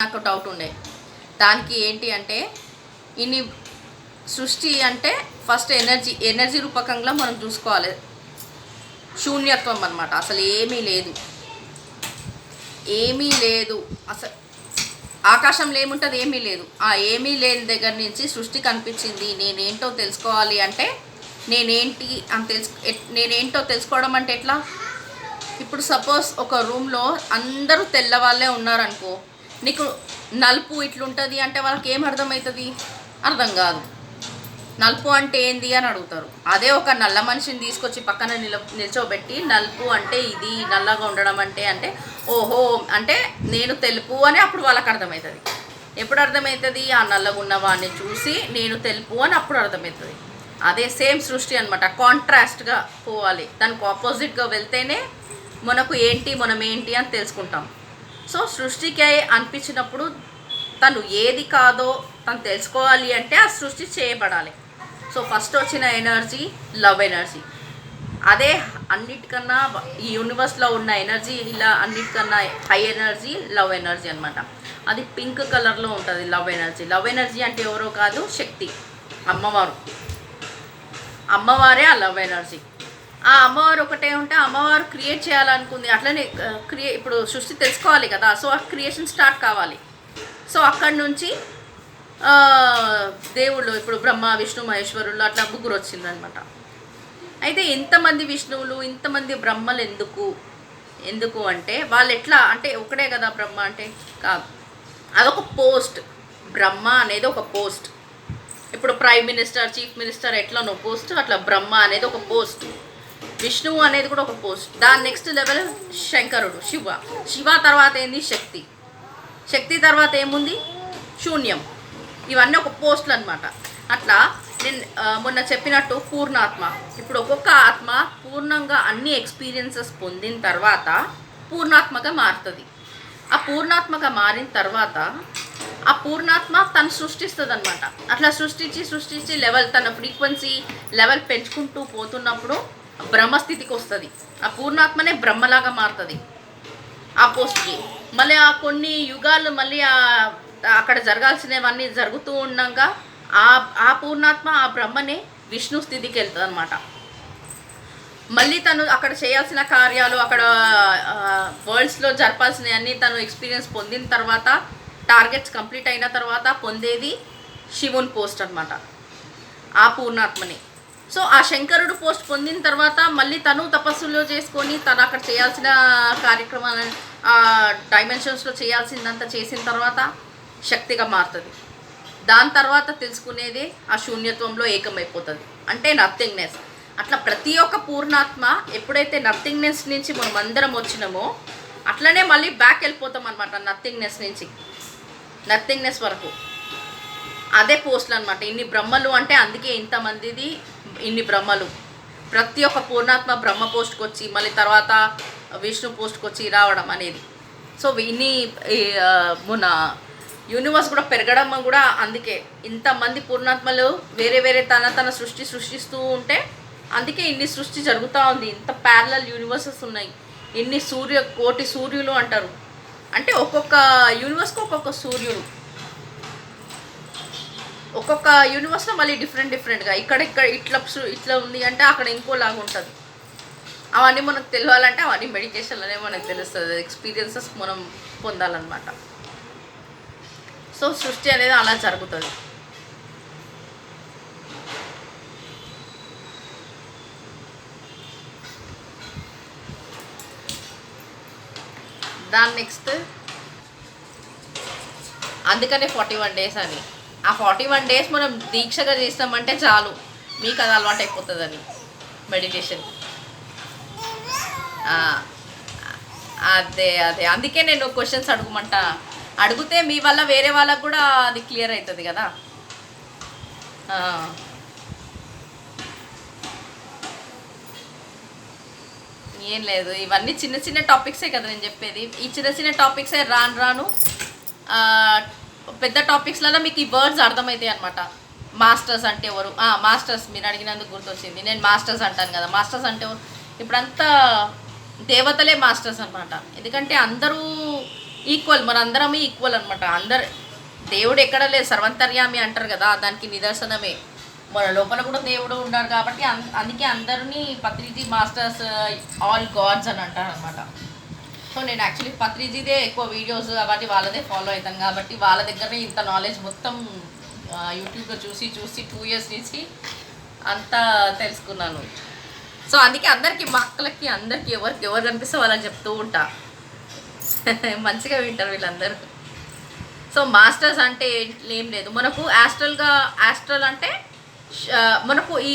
నాకు డౌట్ ఉండే. దానికి ఏంటి అంటే ఇన్ని సృష్టి అంటే ఫస్ట్ ఎనర్జీ ఎనర్జీ రూపకంగా మనం చూసుకోవాలి. శూన్యత్వం అనమాట అసలు ఏమీ లేదు. ఏమీ లేదు. అసలు ఆకాశంలో ఏముంటుంది? ఏమీ లేదు. ఆ ఏమీ లేని దగ్గర నుంచి సృష్టి కనిపించింది. నేనేంటో తెలుసుకోవాలి అంటే నేనేంటి అని తెలుసు నేనేంటో తెలుసుకోవడం అంటే ఎట్లా? ఇప్పుడు సపోజ్ ఒక రూమ్లో అందరూ తెల్లవాళ్ళే ఉన్నారనుకో నీకు నలుపు ఇట్లుంటుంది అంటే వాళ్ళకి ఏం అర్థమవుతుంది అర్థం కాదు. నలుపు అంటే ఏంది అని అడుగుతారు. అదే ఒక నల్ల మనిషిని తీసుకొచ్చి పక్కన నిల నిల్చోబెట్టి నలుపు అంటే ఇది నల్లగా ఉండడం అంటే అంటే ఓహో అంటే నేను తెలుపు అని అప్పుడు వాళ్ళకి అర్థమవుతుంది ఎప్పుడు అర్థమవుతుంది ఆ నల్లగా ఉన్న వాడిని చూసి నేను తెలుపు అని అప్పుడు అర్థమవుతుంది అదే సేమ్ సృష్టి అనమాట కాంట్రాస్ట్గా పోవాలి. దానికి ఆపోజిట్గా వెళ్తేనే మనకు ఏంటి మనం ఏంటి అని తెలుసుకుంటాం. సో సృష్టికి అనిపించినప్పుడు తను ఏది కాదో తను తెలుసుకోవాలి అంటే ఆ సృష్టి చేయబడాలి. సో ఫస్ట్ వచ్చిన ఎనర్జీ లవ్ ఎనర్జీ. అదే అన్నిటికన్నా ఈ యూనివర్స్లో ఉన్న ఎనర్జీ ఇలా అన్నిటికన్నా హై ఎనర్జీ లవ్ ఎనర్జీ అనమాట అది పింక్ కలర్లో ఉంటుంది లవ్ ఎనర్జీ. లవ్ ఎనర్జీ అంటే ఎవరో కాదు శక్తి. అమ్మవారు. అమ్మవారే ఆ లవ్ ఎనర్జీ. ఆ అమ్మవారు ఒకటే ఉంటే అమ్మవారు క్రియేట్ చేయాలనుకుంది. అట్లనే క్రియే ఇప్పుడు సృష్టి తెలుసుకోవాలి కదా. సో ఆ క్రియేషన్ స్టార్ట్ కావాలి. సో అక్కడి నుంచి దేవుళ్ళు ఇప్పుడు బ్రహ్మ విష్ణు మహేశ్వరులు అట్లా ముగ్గురు వచ్చిందనమాట అయితే ఇంతమంది విష్ణువులు ఇంతమంది బ్రహ్మలు ఎందుకు? ఎందుకు అంటే వాళ్ళు ఎట్లా అంటే ఒకటే కదా బ్రహ్మ అంటే కాదు. అదొక పోస్ట్ బ్రహ్మ అనేది ఒక పోస్ట్ ఇప్పుడు ప్రైమ్ మినిస్టర్ చీఫ్ మినిస్టర్ ఎట్లనో పోస్ట్ అట్లా బ్రహ్మ అనేది ఒక పోస్ట్ విష్ణువు అనేది కూడా ఒక పోస్ట్. దాని నెక్స్ట్ లెవెల్ శంకరుడు శివ. శివ తర్వాత ఏంది? శక్తి. శక్తి తర్వాత ఏముంది? శూన్యం. ఇవన్నీ ఒక పోస్టులు అనమాట అట్లా నేను మొన్న చెప్పినట్టు పూర్ణాత్మ. ఇప్పుడు ఒక్కొక్క ఆత్మ పూర్ణంగా అన్ని ఎక్స్పీరియన్సెస్ పొందిన తర్వాత పూర్ణాత్మగా మారుతుంది. ఆ పూర్ణాత్మగా మారిన తర్వాత ఆ పూర్ణాత్మ తను సృష్టిస్తుంది అనమాట అట్లా సృష్టించి సృష్టించి లెవెల్ తన ఫ్రీక్వెన్సీ లెవెల్ పెంచుకుంటూ పోతున్నప్పుడు బ్రహ్మస్థితికి వస్తుంది. ఆ పూర్ణాత్మనే బ్రహ్మలాగా మారుతుంది. ఆ పోస్ట్కి. మళ్ళీ ఆ కొన్ని యుగాలు మళ్ళీ ఆ అక్కడ జరగాల్సినవన్నీ జరుగుతూ ఉండగా ఆ ఆ పూర్ణాత్మ ఆ బ్రహ్మనే విష్ణు స్థితికి వెళ్తుంది అనమాట మళ్ళీ తను అక్కడ చేయాల్సిన కార్యాలు అక్కడ వరల్డ్స్లో జరపాల్సినవన్నీ తను ఎక్స్పీరియన్స్ పొందిన తర్వాత టార్గెట్స్ కంప్లీట్ అయిన తర్వాత పొందేది శివుని పోస్ట్ అనమాట ఆ పూర్ణాత్మని. సో ఆ శంకరుడు పోస్ట్ పొందిన తర్వాత మళ్ళీ తను తపస్సులో చేసుకొని తను అక్కడ చేయాల్సిన కార్యక్రమాలను డైమెన్షన్స్లో చేయాల్సిందంతా చేసిన తర్వాత శక్తిగా మారుతుంది. దాని తర్వాత తెలుసుకునేది ఆ శూన్యత్వంలో ఏకమైపోతుంది. అంటే నథింగ్నెస్ అట్లా ప్రతి ఒక్క పూర్ణాత్మ ఎప్పుడైతే నథింగ్నెస్ నుంచి మనం అందరం వచ్చినామో అట్లనే మళ్ళీ బ్యాక్ వెళ్ళిపోతాం అనమాట నథింగ్నెస్ నుంచి. నథింగ్నెస్ వరకు. అదే పోస్టులు అనమాట ఇన్ని బ్రహ్మలు అంటే అందుకే ఇంతమందిది ఇన్ని బ్రహ్మలు. ప్రతి ఒక్క పూర్ణాత్మ బ్రహ్మ పోస్ట్కి వచ్చి మళ్ళీ తర్వాత విష్ణు పోస్ట్కి వచ్చి రావడం అనేది. సో ఇన్ని మన యూనివర్స్ కూడా పెరగడం కూడా అందుకే. ఇంతమంది పూర్ణాత్మలు వేరే వేరే తన తన సృష్టి సృష్టిస్తూ ఉంటే అందుకే ఇన్ని సృష్టి జరుగుతూ ఉంది. ఇంత ప్యారలల్ యూనివర్సెస్ ఉన్నాయి. ఇన్ని సూర్య కోటి సూర్యులు అంటారు. అంటే ఒక్కొక్క యూనివర్స్కి ఒక్కొక్క సూర్యుడు. ఒక్కొక్క యూనివర్స్లో మళ్ళీ డిఫరెంట్ డిఫరెంట్గా ఇక్కడ ఇక్కడ ఇట్లా ఇట్లా ఉంది అంటే అక్కడ ఇంకోలాగా ఉంటుంది. అవన్నీ మనకు తెలియాలంటే అవన్నీ మెడిటేషన్లోనే మనకు తెలుస్తుంది. ఎక్స్పీరియన్సెస్ మనం పొందాలన్నమాట. సో సృష్టి అనేది అలా జరుగుతుంది. దాని నెక్స్ట్ అందుకనే ఫార్టీ వన్ డేస్ అని. ఆ ఫార్టీ వన్ డేస్ మనం దీక్షగా చేస్తామంటే చాలు. మీకు అది అలవాటు అయిపోతుందని. మెడిటేషన్. అదే అదే. అందుకే నేను క్వశ్చన్స్ అడుగుమంట. అడిగితే మీ వల్ల వేరే వాళ్ళకు కూడా అది క్లియర్ అవుతుంది కదా. ఏం లేదు. ఇవన్నీ చిన్న చిన్న టాపిక్సే కదా నేను చెప్పేది. ఈ చిన్న చిన్న టాపిక్సే రాను రాను పెద్ద టాపిక్స్లలో మీకు ఈ వర్డ్స్ అర్థమవుతాయి అనమాట మాస్టర్స్ అంటే ఎవరు? ఆ, మాస్టర్స్ మీరు అడిగినందుకు గుర్తొచ్చింది. నేను మాస్టర్స్ అంటాను కదా. మాస్టర్స్ అంటే ఎవరు? ఇప్పుడంతా దేవతలే మాస్టర్స్ అనమాట ఎందుకంటే అందరూ ఈక్వల్ మనందరం ఈక్వల్ అనమాట అందరు దేవుడు ఎక్కడ లేదు. సర్వంతర్యామి అంటారు కదా దానికి నిదర్శనమే. మన లోపల కూడా దేవుడు ఉన్నాడు కాబట్టి అందుకే అందరినీ పత్రిజీ మాస్టర్స్ ఆల్ గాడ్స్ అని అంటారు అనమాట సో నేను యాక్చువల్లీ పత్రిజీదే ఎక్కువ వీడియోస్ అవన్నీ వాళ్ళదే ఫాలో అవుతాను కాబట్టి వాళ్ళ దగ్గరనే ఇంత నాలెడ్జ్ మొత్తం యూట్యూబ్లో చూసి చూసి టూ ఇయర్స్ నుంచి అంతా తెలుసుకున్నాను. సో అందుకే అందరికీ మా అక్కలకి అందరికీ ఎవరికి ఎవరు కనిపిస్తే వాళ్ళని చెప్తూ ఉంటా. మంచిగా వింటారు వీళ్ళందరూ. సో మాస్టర్స్ అంటే ఏం- లేదు. మనకు యాస్ట్రల్గా యాస్ట్రల్ అంటే మనకు ఈ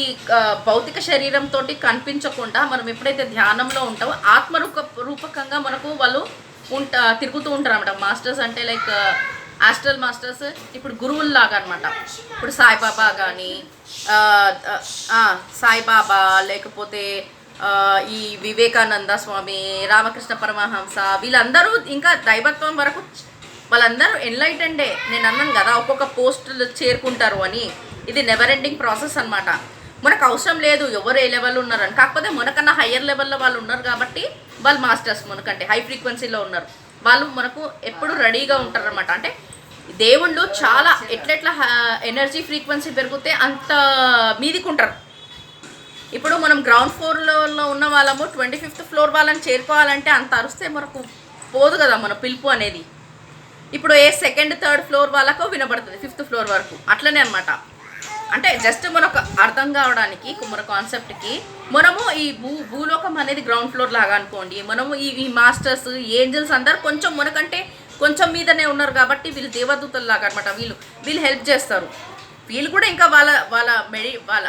భౌతిక శరీరంతో కనిపించకుండా మనం ఎప్పుడైతే ధ్యానంలో ఉంటామో ఆత్మ రూప రూపకంగా మనకు వాళ్ళు ఉంటా తిరుగుతూ ఉంటారు అనమాట మాస్టర్స్ అంటే లైక్ ఆస్ట్రల్ మాస్టర్స్ ఇప్పుడు గురువుల్లాగా అనమాట ఇప్పుడు సాయిబాబా కానీ సాయిబాబా లేకపోతే ఈ వివేకానంద స్వామి రామకృష్ణ పరమహంస వీళ్ళందరూ ఇంకా దైవత్వం వరకు వాళ్ళందరూ ఎన్లైటెండే నేను అన్నాను కదా ఒక్కొక్క పోస్టులు చేరుకుంటారు అని. ఇది నెవర్ ఎండింగ్ ప్రాసెస్ అనమాట మనకు అవసరం లేదు ఎవరు ఏ లెవెల్ ఉన్నారని. కాకపోతే మనకన్నా హయ్యర్ లెవెల్లో వాళ్ళు ఉన్నారు కాబట్టి వాళ్ళు మాస్టర్స్ మనకంటే హై ఫ్రీక్వెన్సీలో ఉన్నారు. వాళ్ళు మనకు ఎప్పుడు రెడీగా ఉంటారు అనమాట అంటే దేవుళ్ళు చాలా ఎట్లెట్లా ఎనర్జీ ఫ్రీక్వెన్సీ పెరిగితే అంత మీదికుంటారు. ఇప్పుడు మనం గ్రౌండ్ ఫ్లోర్లో ఉన్న వాళ్ళము ట్వంటీ ఫిఫ్త్ ఫ్లోర్ వాళ్ళని చేరుకోవాలంటే అంత అరిస్తే మనకు పోదు కదా మన పిలుపు అనేది. ఇప్పుడు ఏ సెకండ్ థర్డ్ ఫ్లోర్ వాళ్ళకు వినబడుతుంది ఫిఫ్త్ ఫ్లోర్ వరకు. అట్లనే అనమాట అంటే జస్ట్ మనకు అర్థం కావడానికి మన కాన్సెప్ట్కి మనము ఈ భూ భూలోకం అనేది గ్రౌండ్ ఫ్లోర్ లాగా అనుకోండి. మనము ఈ ఈ మాస్టర్స్ ఏంజల్స్ అందరు కొంచెం మనకంటే కొంచెం మీదనే ఉన్నారు కాబట్టి వీళ్ళు దేవదూతలు లాగా అనమాట వీళ్ళు వీళ్ళు హెల్ప్ చేస్తారు. వీళ్ళు కూడా ఇంకా వాళ్ళ వాళ్ళ మెడి వాళ్ళ